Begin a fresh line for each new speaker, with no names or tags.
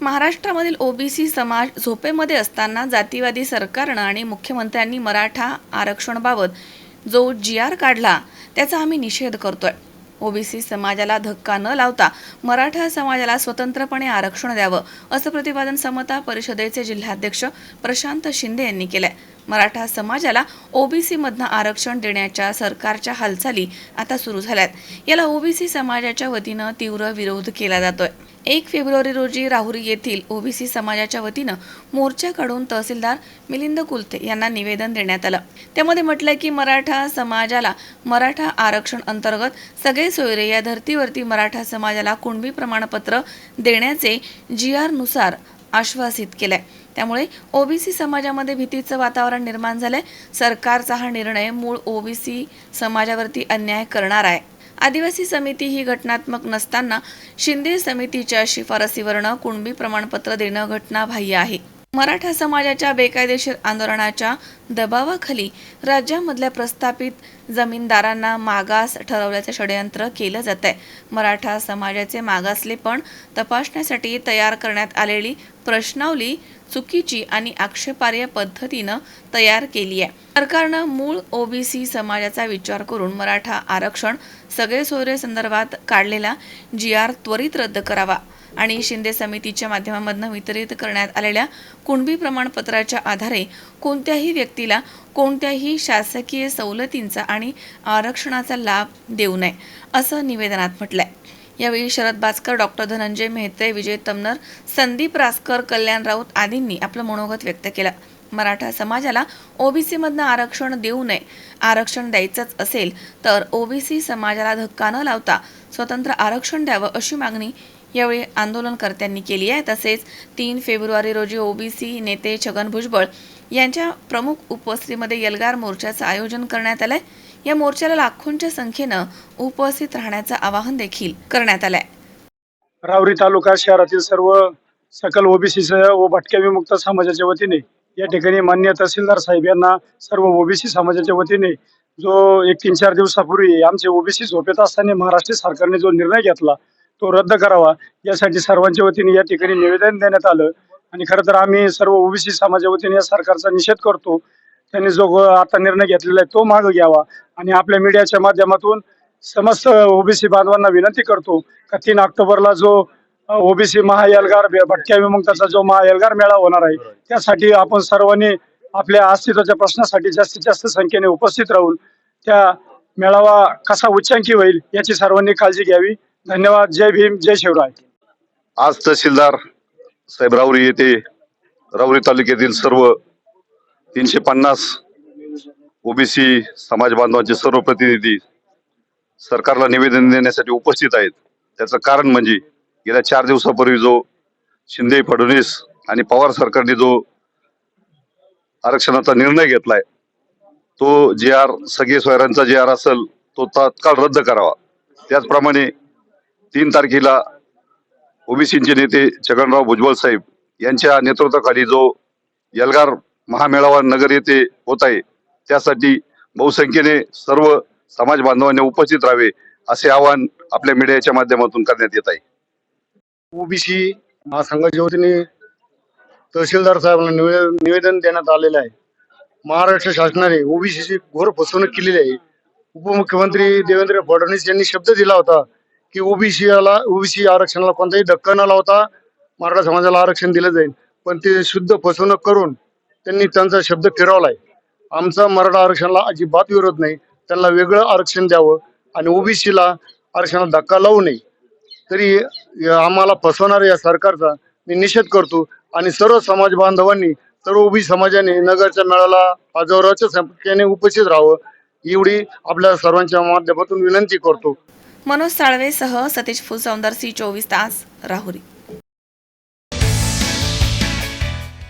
महाराष्ट्रामधील ओबीसी समाज झोपेमध्ये असताना जातीवादी सरकारनं आणि मुख्यमंत्र्यांनी मराठा आरक्षणाबाबत जो जी आर काढला त्याचा आम्ही निषेध करतोय. ओबीसी समाजाला धक्का न लावता मराठा समाजाला स्वतंत्रपणे आरक्षण द्यावं असं प्रतिपादन समता परिषदेचे जिल्हाध्यक्ष प्रशांत शिंदे यांनी केलंय. मराठा समाजाला ओबीसीमधनं आरक्षण देण्याच्या सरकारच्या हालचाली आता सुरू झाल्यात. याला ओबीसी समाजाच्या वतीनं तीव्र विरोध केला जातोय. एक फेब्रुवारी रोजी राहुरी येथील ओबीसी समाजाच्या वतीनं मोर्चाकडून तहसीलदार मिलिंद कुलते यांना निवेदन देण्यात आलं. त्यामध्ये म्हटलंय की मराठा समाजाला मराठा आरक्षण अंतर्गत सगळे सोयरे या धर्तीवरती मराठा समाजाला कुणबी प्रमाणपत्र देण्याचे जी आरनुसार आश्वासित केलंय. त्यामुळे ओबीसी समाजामध्ये भीतीचं वातावरण निर्माण झालंय. सरकारचा हा निर्णय मूळ ओबीसी समाजावरती अन्याय करणार आहे. आदिवासी समिती ही घटनात्मक नसताना शिंदे समितीच्या शिफारसीवरनं कुणबी प्रमाणपत्र देणं घटनाबाह्य आहे. मराठा समाजाच्या बेकायदेशीर आंदोलनाच्या दबावाखाली राज्यामधल्या प्रस्थापित जमीनदारांना मागास ठरवल्याचं षडयंत्र केलं जात आहे मराठा समाजाचे मागासलेपण तपासण्यासाठी तयार करण्यात आलेली प्रश्नावली चुकीची आणि आक्षेपार्ह पद्धतीनं तयार केली आहे. सरकारनं मूळ ओबीसी समाजाचा विचार करून मराठा आरक्षण सगळे सोयरे संदर्भात काढलेला जी आर त्वरित रद्द करावा आणि शिंदे समितीच्या माध्यमामधनं वितरित करण्यात आलेल्या कुणबी प्रमाणपत्राच्या आधारे कोणत्याही व्यक्तीला कोणत्याही शासकीय सवलतींचा आणि आरक्षणाचा लाभ देऊ नये असं निवेदनात म्हटलंय. यावेळी शरद बाचकर डॉक्टर धनंजय मेहते विजय तमनर संदीप रासकर कल्याण राऊत आदींनी आपलं मनोगत व्यक्त केलं. मराठा समाजाला ओबीसीमधनं आरक्षण देऊ नये आरक्षण द्यायचंच असेल तर ओबीसी समाजाला धक्का न लावता स्वतंत्र आरक्षण द्यावं अशी मागणी यावेळी आंदोलनकर्त्यांनी केली आहे. तसेच तीन फेब्रुवारी रोजी ओबीसी नेते छगन भुजबळ यांच्या प्रमुख उपस्थितीमध्ये यलगार मोर्चाचं आयोजन करण्यात आलं आहे या मोर्चाला लाखोंच्या संख्येनं उपस्थित राहण्याचं आवाहन देखील करण्यात आलंय.
रावरी तालुका शहरातील सर्व सकल ओबीसी व भटक्या विमुक्त समाजाच्या वतीने या ठिकाणी मान्य तहसीलदार साहेब यांना सर्व ओबीसी समाजाच्या वतीने जो एक तीन चार दिवसापूर्वी आमचे ओबीसी झोपेत असताना महाराष्ट्र सरकारने जो निर्णय घेतला तो रद्द करावा यासाठी सर्वांच्या वतीने या ठिकाणी निवेदन देण्यात आलं. आणि खरं तर आम्ही सर्व ओबीसी समाजाच्या वतीने या सरकारचा निषेध करतो. त्यांनी जो आता निर्णय घेतलेला आहे तो मागे घ्यावा. आणि आपल्या मीडियाच्या माध्यमातून समस्त ओबीसी बांधवांना विनंती करतो का तीन ऑक्टोबरला जो ओबीसी महाएल्गार भटक्या विमुक्ताचा जो महाएल्गार मेळा होणार आहे त्यासाठी आपण सर्वांनी आपल्या अस्तित्वाच्या प्रश्नासाठी जास्तीत जास्त संख्येने उपस्थित राहून त्या मेळावा कसा उच्चांकी होईल याची सर्वांनी काळजी घ्यावी. धन्यवाद. जय भीम जय शिवराय.
आज तहसीलदार साहेब राऊरी येथे राऊरी तालुक्यातील सर्व तीनशे पन्नास ओबीसी समाज बांधवांचे सर्व प्रतिनिधी सरकारला निवेदन देण्यासाठी उपस्थित आहेत. त्याचं कारण म्हणजे गेल्या चार दिवसापूर्वी जो शिंदे फडणवीस आणि पवार सरकारने जो आरक्षणाचा निर्णय घेतलाय तो जे आर सगळे सोयऱ्यांचा जे आर असेल तो तात्काळ रद्द करावा. त्याचप्रमाणे तीन तारखेला ओबीसीचे नेते छगनराव भुजबळ साहेब यांच्या नेतृत्वाखाली जो यलगार महामेळावा नगर येथे होत आहे. त्यासाठी बहुसंख्येने सर्व समाज बांधवांनी उपस्थित राहावे असे आवाहन आपल्या मीडियाच्या माध्यमातून करण्यात येत आहे.
ओबीसी महासंघाच्या वतीने तहसीलदार साहेबांना निवेदन निवेदन देण्यात आलेलं आहे. महाराष्ट्र शासनाने ओबीसीची घोर फसवणूक केलेली आहे. उपमुख्यमंत्री देवेंद्र फडणवीस यांनी शब्द दिला होता की ओबीसीला ओबीसी आरक्षणाला कोणताही धक्का न लावता मराठा समाजाला आरक्षण दिलं जाईल. पण ते शुद्ध फसवणूक करून त्यांनी त्यांचा शब्द फिरवलाय. आमचा मराठा आरक्षणाला अजिबात विरोध नाही. त्यांना वेगळं आरक्षण द्यावं आणि ओबीसीला आरक्षणाला धक्का लावू नये. तरी या आम्हाला फसवणाऱ्या या सरकारचा मी निषेध करतो आणि सर्व समाज बांधवांनी सर्व ओबी समाजाने नगरच्या मेळाला हजारोच्या संख्येने उपस्थित राहावं एवढी आपल्या सर्वांच्या माध्यमातून विनंती करतो.
मनोज साळवेसह सतीश फुलसौंदर सी चोवीस तास राहुरी.